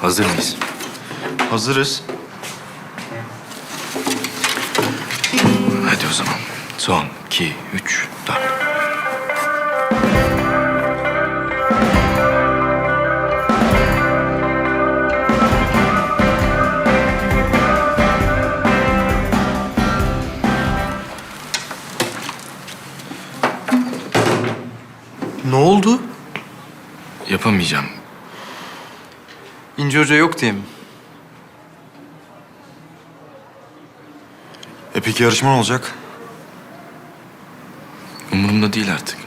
Hazır mıyız? Hazırız. Hadi o zaman. Son, iki, üç, dört. Ne oldu? Yapamayacağım. İnci Hoca yok diye mi? E peki yarışma ne olacak? Umurumda değil artık.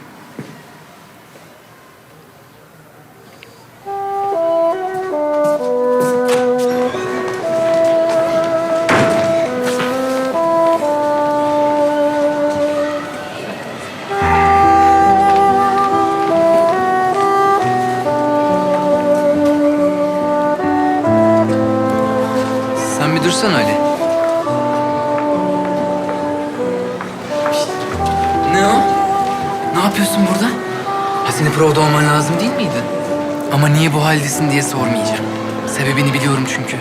Ali. Şişt. Ne o? Ne yapıyorsun burada? Ha senin provada olman lazım değil miydi? Ama niye bu haldesin diye sormayacağım. Sebebini biliyorum çünkü.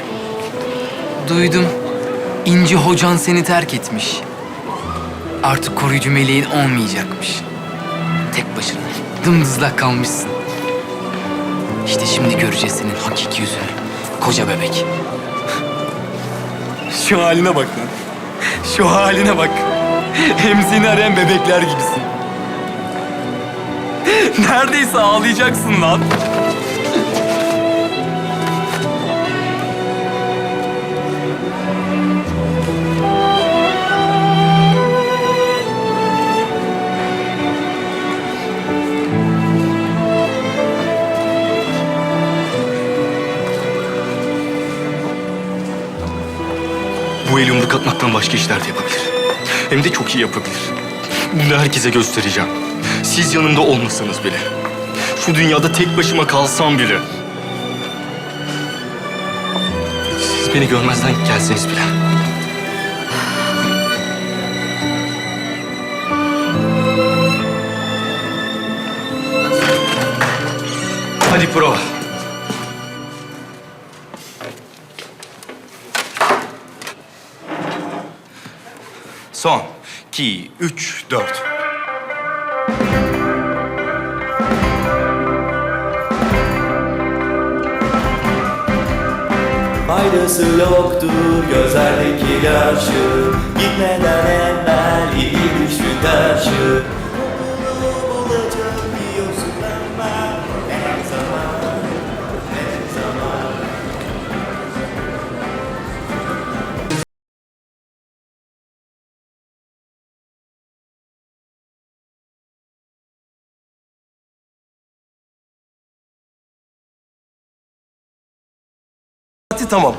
Duydum. İnci hocan seni terk etmiş. Artık koruyucu meleğin olmayacakmış. Tek başına dımdızlak kalmışsın. İşte şimdi göreceğiz senin hakiki yüzünü. Koca bebek. Şu haline bak lan. Şu haline bak. Emzini arayan bebekler gibisin. Neredeyse ağlayacaksın lan. Bu el yumruk atmaktan başka işler de yapabilir. Hem de çok iyi yapabilir. Bunu herkese göstereceğim. Siz yanımda olmasanız bile. Şu dünyada tek başıma kalsam bile. Siz beni görmezden gelseniz bile. Hadi prova. Son. iki, üç, dört. Faydası yoktur gözlerdeki yaşı Hadi tamam.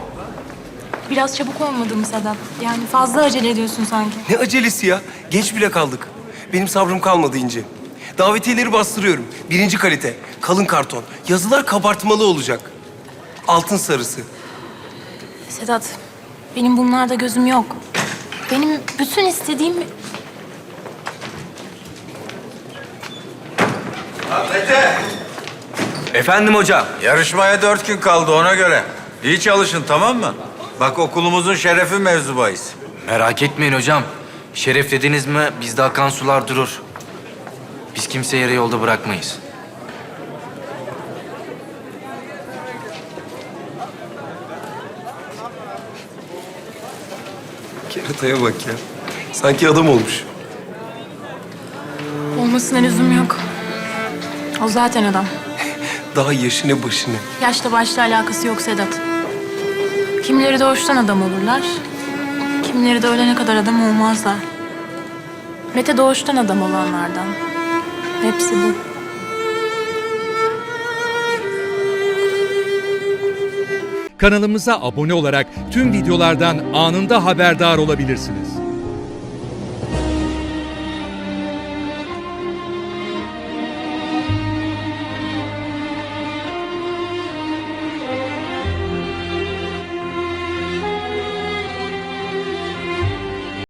Biraz çabuk olmadı mı Sedat? Yani fazla acele ediyorsun sanki. Ne acelesi ya? Geç bile kaldık. Benim sabrım kalmadı İnci. Davetiyeleri bastırıyorum. Birinci kalite, kalın karton. Yazılar kabartmalı olacak. Altın sarısı. Sedat, benim bunlarda gözüm yok. Benim bütün istediğim... Efendim hocam. Yarışmaya dört gün kaldı ona göre. İyi çalışın tamam mı? Bak okulumuzun şerefi mevzu bahis. Merak etmeyin hocam. Şeref dediniz mi bizde akan sular durur. Biz kimseyi yarı yolda bırakmayız. Kerataya bak ya. Sanki adam olmuş. Olmasına lüzum yok. O zaten adam. Daha yaşını başını. Yaşla başla alakası yok Sedat. Kimileri doğuştan adam olurlar. Kimileri de ölene kadar adam olmazlar. Mete doğuştan adam olanlardan. Hepsi bu. Kanalımıza abone olarak tüm videolardan anında haberdar olabilirsiniz.